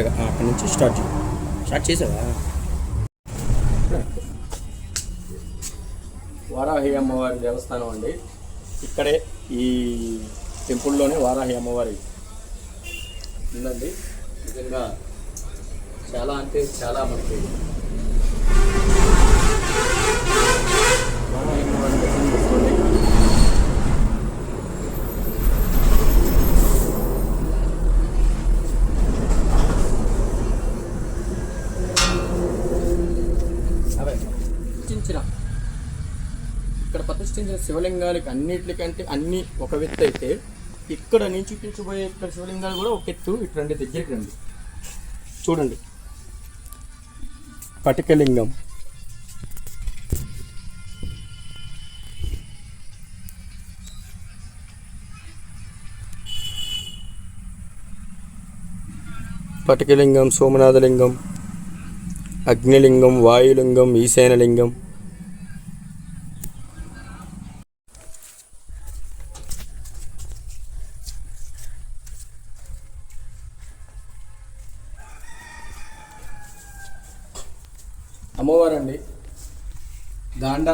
కరెక్ట్గా అక్కడ నుంచి స్టార్ట్ చేయి. స్టార్ట్ చేసావా? వారాహి అమ్మవారి దేవస్థానం అండి. ఇక్కడే ఈ టెంపుల్లోనే వారాహి అమ్మవారి ఉందండి. నిజంగా చాలా అంటే చాలా మనకి వారాహి అమ్మవారి దర్శనం చేసుకోండి అవే ప్రతిష్ఠించిన ఇక్కడ ప్రతిష్ఠించిన శివలింగాలకి అన్నిటికంటే అన్ని ఒక వ్యక్తి అయితే ఇక్కడ నేను చూపించబోయే ఇక్కడ శివలింగాలు కూడా ఒక ఎత్తు ఇటు రండి దగ్గరికి రండి. చూడండి. పటికలింగం. పటికలింగం సోమనాథలింగం అగ్నిలింగం వాయులింగం ఈశానలింగం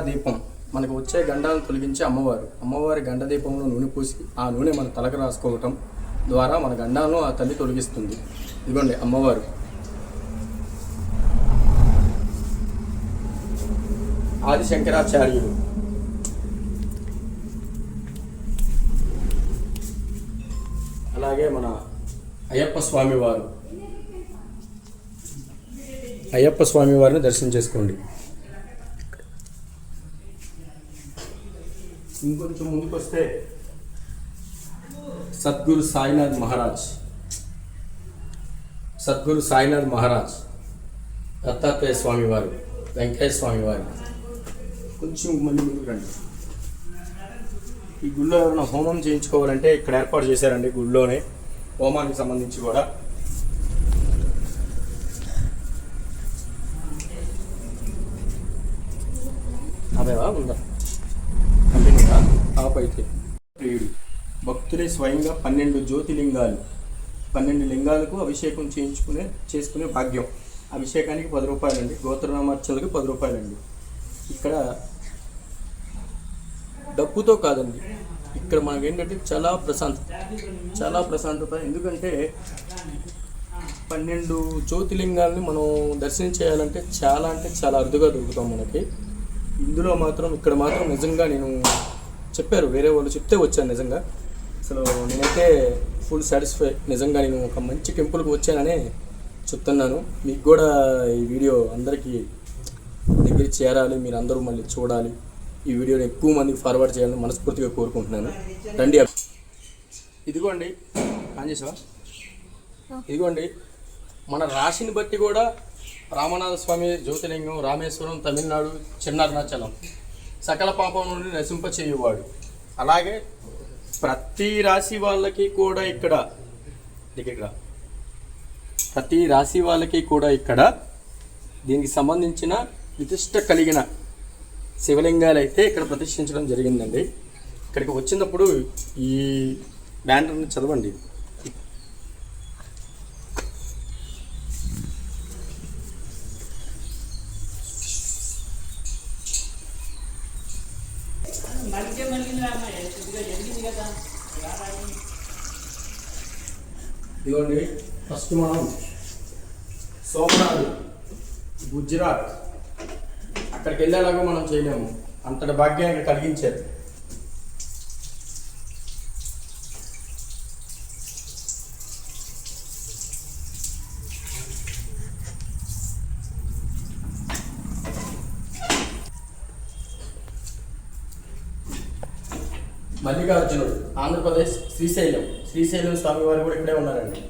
దీపం. మనకు వచ్చే గండాలను తొలగించే అమ్మవారు. అమ్మవారి గండ దీపంలో నూనె పూసి ఆ నూనె మన తలకు రాసుకోవటం ద్వారా మన గండాలను ఆ తల్లి తొలగిస్తుంది. ఇదిగోండి అమ్మవారు. ఆది శంకరాచార్యులు అలాగే మన అయ్యప్ప స్వామివారు. అయ్యప్ప స్వామివారిని దర్శనం చేసుకోండి. ఇంకొంచెం ముందుకు వస్తే సద్గురు సాయినాథ్ మహారాజ్. సద్గురు సాయినాథ్ మహారాజ్ దత్తాత్రేయ స్వామి వారు వెంకయ్య స్వామి వారు. కొంచెం మంది ముందుకు రండి. ఈ గుళ్ళో ఎవరైనా హోమం చేయించుకోవాలంటే ఇక్కడ ఏర్పాటు చేశారండి గుళ్ళోనే. హోమానికి సంబంధించి కూడా. స్వయంగా పన్నెండు జ్యోతిలింగాలు పన్నెండు లింగాలకు అభిషేకం చేయించుకునే చేసుకునే భాగ్యం. అభిషేకానికి పది రూపాయలండి. గోత్రనామార్చలకు పది రూపాయలండి. ఇక్కడ డబ్బుతో కాదండి. ఇక్కడ మనకి ఏంటంటే చాలా ప్రశాంతత చాలా ప్రశాంతత. ఎందుకంటే పన్నెండు జ్యోతిలింగాల్ని మనం దర్శనం చేయాలంటే చాలా అంటే చాలా అరుదుగా దొరుకుతాం మనకి. ఇందులో మాత్రం ఇక్కడ మాత్రం నిజంగా నేను చెప్పారు వేరే వాళ్ళు చెప్తే వచ్చాను నిజంగా. అసలు నేనైతే ఫుల్ సాటిస్ఫై నిజంగా నేను ఒక మంచి టెంపుల్కి వచ్చాననే చెప్తున్నాను. మీకు కూడా ఈ వీడియో అందరికీ దగ్గర చేరాలి మీరు అందరూ మళ్ళీ చూడాలి. ఈ వీడియోని ఎక్కువ మందికి ఫార్వర్డ్ చేయాలని మనస్ఫూర్తిగా కోరుకుంటున్నాను. రండి. ఇదిగోండి. కాంజేశ్వర ఇదిగోండి. మన రాశిని బట్టి కూడా రామనాథ స్వామి జ్యోతిలింగం రామేశ్వరం తమిళనాడు చిన్నరుణాచలం సకల పాపం నుండి నశింప చేయువాడు అలాగే ప్రతి రాశి వాళ్ళకి కూడా ఇక్కడ ఇక్కడ. ప్రతి రాశి వాళ్ళకి కూడా ఇక్కడ దీనికి సంబంధించిన విశిష్ట కలిగిన శివలింగాలు అయితే ఇక్కడ ప్రతిష్ఠించడం జరిగిందండి. ఇక్కడికి వచ్చినప్పుడు ఈ బ్యానర్ని చదవండి. ఇదిగోండి ఫస్ట్ మనం సోమనాథ్ గుజరాత్. అక్కడికి వెళ్ళేలాగా మనం చేయలేము. అంతటి భాగ్యాన్ని కలిగించారు మల్లికార్జునుడు ఆంధ్రప్రదేశ్ శ్రీశైలం. శ్రీశైలం స్వామివారు కూడా ఇక్కడే ఉన్నారండి.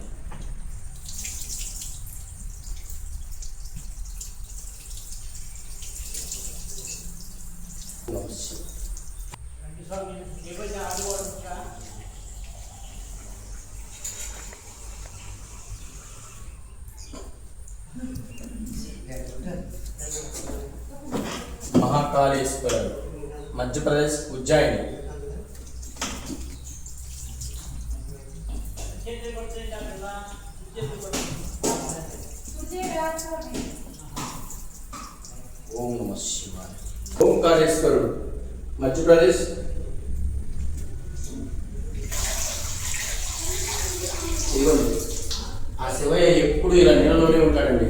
మహాకాళేశ్వరుడు మధ్యప్రదేశ్ ఉజ్జాయిని. ఓం నమ శివాయ ఓంకారేశ్వరుడు మధ్యప్రదేశ్ ఇదిగోండి ఆ శివయ్య ఎప్పుడు ఇలా నీళ్ళలోనే ఉంటాడండి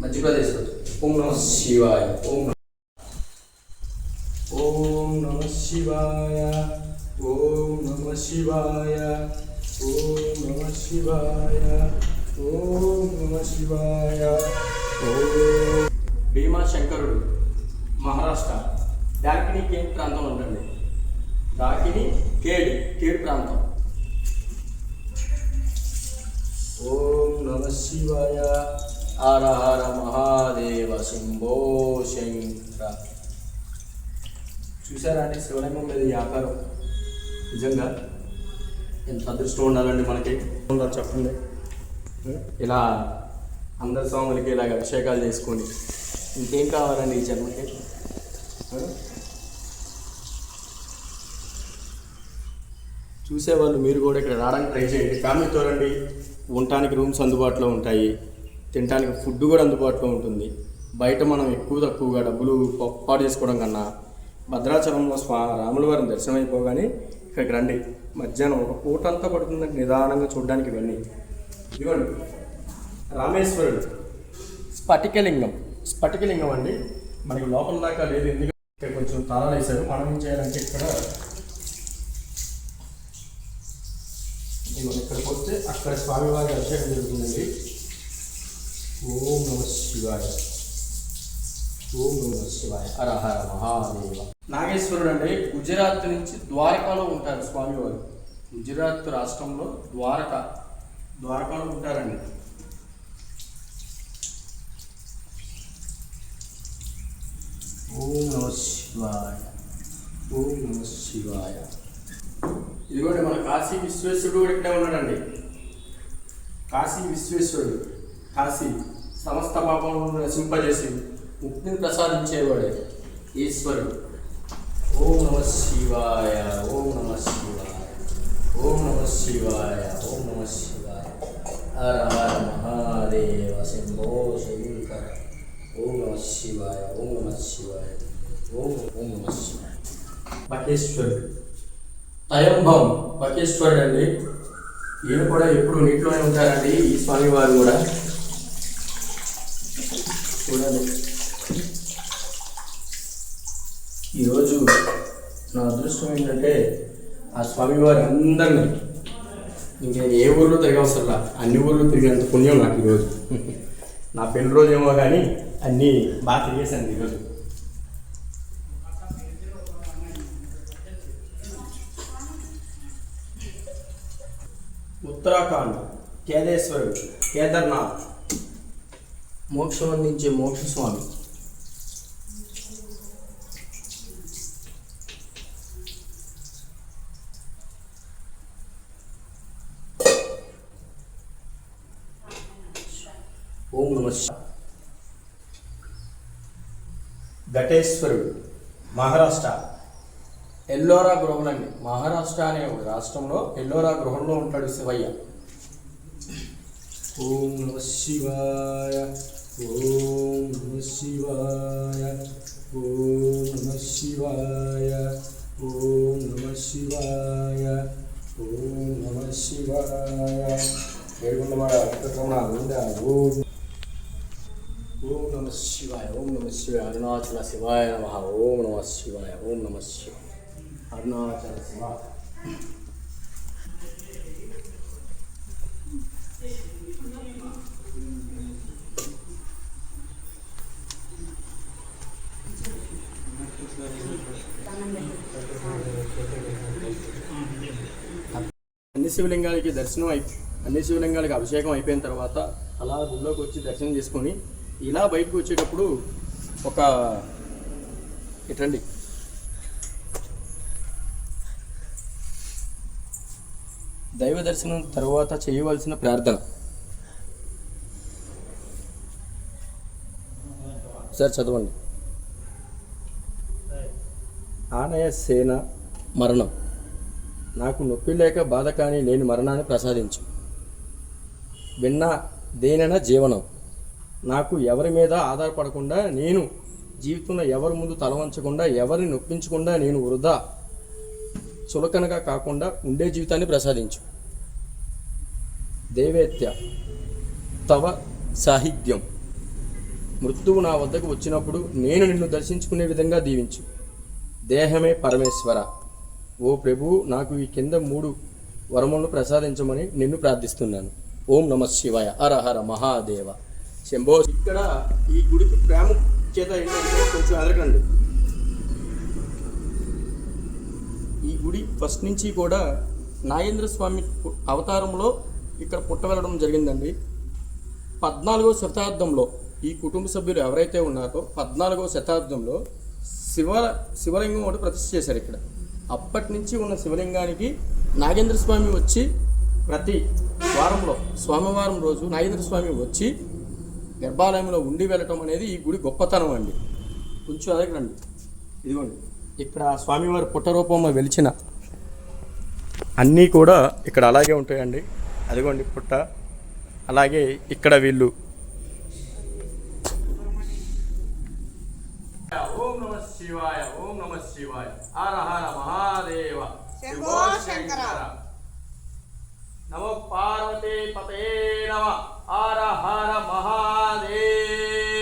మధ్యప్రదేశ్లో ఓం నమ శివాయ ఓం నమ- ఓం నమ శివాయ ఓం నమ శివాయ ఓం నమ శివాయ ఓం నమ శివాయ. ఓం భీమా శంకరుడు మహారాష్ట్ర డాకిని కేడ్ ప్రాంతం ఉంటుంది డాకిని కేడ్ కేడ్ ప్రాంతం. ఓం నమ శివాయ. హర హర మహాదేవ శంభో శంకర. చూసారా అండి శివలింగం మీద ఈ ఆకారం? నిజంగా ఎంత అదృష్టం ఉండాలండి మనకి? చెప్పండి. ఇలా అందరి స్వాములకి ఇలాగ అభిషేకాలు చేసుకోండి ఇంకేం కావాలండి ఈ జన్మకి? చూసేవాళ్ళు మీరు కూడా ఇక్కడ రావడానికి ట్రై చేయండి. ఫ్యామిలీతో రండి ఉండటానికి రూమ్స్ అందుబాటులో ఉంటాయి. తినడానికి ఫుడ్ కూడా అందుబాటులో ఉంటుంది. బయట మనం ఎక్కువ తక్కువగా డబ్బులు పొప్పాటు చేసుకోవడం కన్నా భద్రాచలంలో స్వా రాముల దర్శనం అయిపోగానే ఇక్కడికి రండి. మధ్యాహ్నం ఒక పూట అంతా పడుతుందంటే నిదానంగా చూడడానికి వెళ్ళి ఇవ్వండి. రామేశ్వరుడు. స్ఫటికలింగం. స్ఫటికలింగం అండి. మనకి లోపల దాకా లేదు ఎందుకంటే కొంచెం తాళాలు వేశారు. మనం ఏం చేయాలంటే ఇక్కడ ఇదిగో ఇక్కడికి వస్తే అక్కడ స్వామివారి అభిషేకం జరుగుతుందండి. ఓం నమ శివాయ. ఓం నమ శివాయ. హర మహాదేవ. నాగేశ్వరుడు అండి. గుజరాత్ నుంచి ద్వారకాలో ఉంటారు స్వామివారు. గుజరాత్ రాష్ట్రంలో ద్వారక ద్వారకాలో ఉంటారండి ఓం నమ శివాయ. ఓం నమ శివాయ. ఇదిగోండి మన కాశీ విశ్వేశ్వరుడు కూడా ఇక్కడే ఉన్నాడండి. కాశీ విశ్వేశ్వరుడు కాశీ సమస్త పాపములను నశింపజేసి ముక్తిని ప్రసాదించేవాడే ఈశ్వరుడు. ఓం నమ శివాయ ఓం నమ శివాయ ఓం నమ శివాయ ఓం నమ శివాయ. హర హర మహాదేవ శంభో శంకర ఓం నమ శివాయ ఓం నమ శివాయ ఓం ఓం నమ శివాయ బకేశ్వరుడు తయంభం బకేశ్వరుడు అండి ఈయన కూడా ఎప్పుడు నీటిలోనే ఉంటారండి ఈ స్వామి వారు కూడా చూడండి ఈరోజు నా అదృష్టం ఏంటంటే ఆ స్వామివారి అందరినీ ఇంకా ఏ ఊర్లో తిరగవసరలా. అన్ని ఊర్లు తిరిగేంత పుణ్యం నాకు ఈరోజు. నా పెళ్ళి రోజు ఏమో కానీ అన్నీ బాగా తిరిగేశాను ఈరోజు. ఉత్తరాఖండ్ కేదేశ్వరుడు కేదార్నాథ్. మోక్షం అందించే మోక్ష స్వామి ఓం నమ శివాయ. ఘటేశ్వరుడు మహారాష్ట్ర. ఎల్లోరా గృహంలోండి మహారాష్ట్ర అనే ఒక రాష్ట్రంలో ఎల్లోరా గృహంలో ఉంటాడు శివయ్య. ఓం నమ శివాయ. ఓం నమ శివాయ. ఓం నమ శివాయ. ఓం నమ శివాయ. ఓం నమ శివాయ. ఏడుగుండవాడ వెంకటరమణ ఓం ఓం నమ శివాయ. ఓం నమ శివాయ. అరుణాచల శివాయ నమ. ఓం నమ శివాయ. ఓం నమ శివాయ అరుణాచల శివ. అన్ని శివలింగాలకి దర్శనం అయి అన్ని శివలింగాలకి అభిషేకం అయిపోయిన తర్వాత అలా గుళ్ళోకి వచ్చి దర్శనం చేసుకొని ఇలా బయటకు వచ్చేటప్పుడు ఒక ఇటండి దైవ దర్శనం తర్వాత చేయవలసిన ప్రార్థన. సార్ చదవండి. ఆనయ సేన మరణం. నాకు నొప్పి లేక బాధ కానీ లేని మరణాన్ని ప్రసాదించు. విన్నా దేనైనా జీవనం. నాకు ఎవరి మీద ఆధారపడకుండా నేను జీవితంలో ఎవరి ముందు తలవంచకుండా ఎవరిని నొప్పించకుండా నేను వృధా చులకనగా కాకుండా ఉండే జీవితాన్ని ప్రసాదించు. దేవేత్య తవ సాహిత్యం. మృత్యువు నా వద్దకు వచ్చినప్పుడు నేను నిన్ను దర్శించుకునే విధంగా దీవించు. దేహమే పరమేశ్వర. ఓ ప్రభు నాకు ఈ కింద మూడు వరములను ప్రసాదించమని నిన్ను ప్రార్థిస్తున్నాను. ఓం నమ శివాయ. హర హర మహాదేవ. శంభో. ఇక్కడ ఈ గుడికి ప్రాముఖ్యత ఏంటంటే కొంచెం ఎదరకండి ఈ గుడి ఫస్ట్ నుంచి కూడా నాగేంద్ర స్వామి అవతారంలో ఇక్కడ పుట్టవెళ్ళడం జరిగిందండి. పద్నాలుగో శతాబ్దంలో ఈ కుటుంబ సభ్యులు ఎవరైతే ఉన్నారో పద్నాలుగో శతాబ్దంలో శివ శివలింగం ఒకటి ప్రతిష్ఠ చేశారు ఇక్కడ. అప్పటి నుంచి ఉన్న శివలింగానికి నాగేంద్ర స్వామి వచ్చి ప్రతి వారంలో సోమవారం రోజు నాగేంద్ర స్వామి వచ్చి గర్భాలయంలో ఉండి వెళ్ళటం అనేది ఈ గుడి గొప్పతనం అండి. కొంచెం అదగరండి ఇదిగోండి. ఇక్కడ స్వామివారి పుట్టరూపంలో వెలిచిన అన్నీ కూడా ఇక్కడ అలాగే ఉంటాయండి. అదిగోండి పుట్ట. అలాగే ఇక్కడ వీళ్ళు. ఓం నమ శివాయ ఓం నమ శివాయ. హర మహాదేవ. మహాదేవ శంకర. నమో పార్వతీ పతే నమ. हर हर महादेव।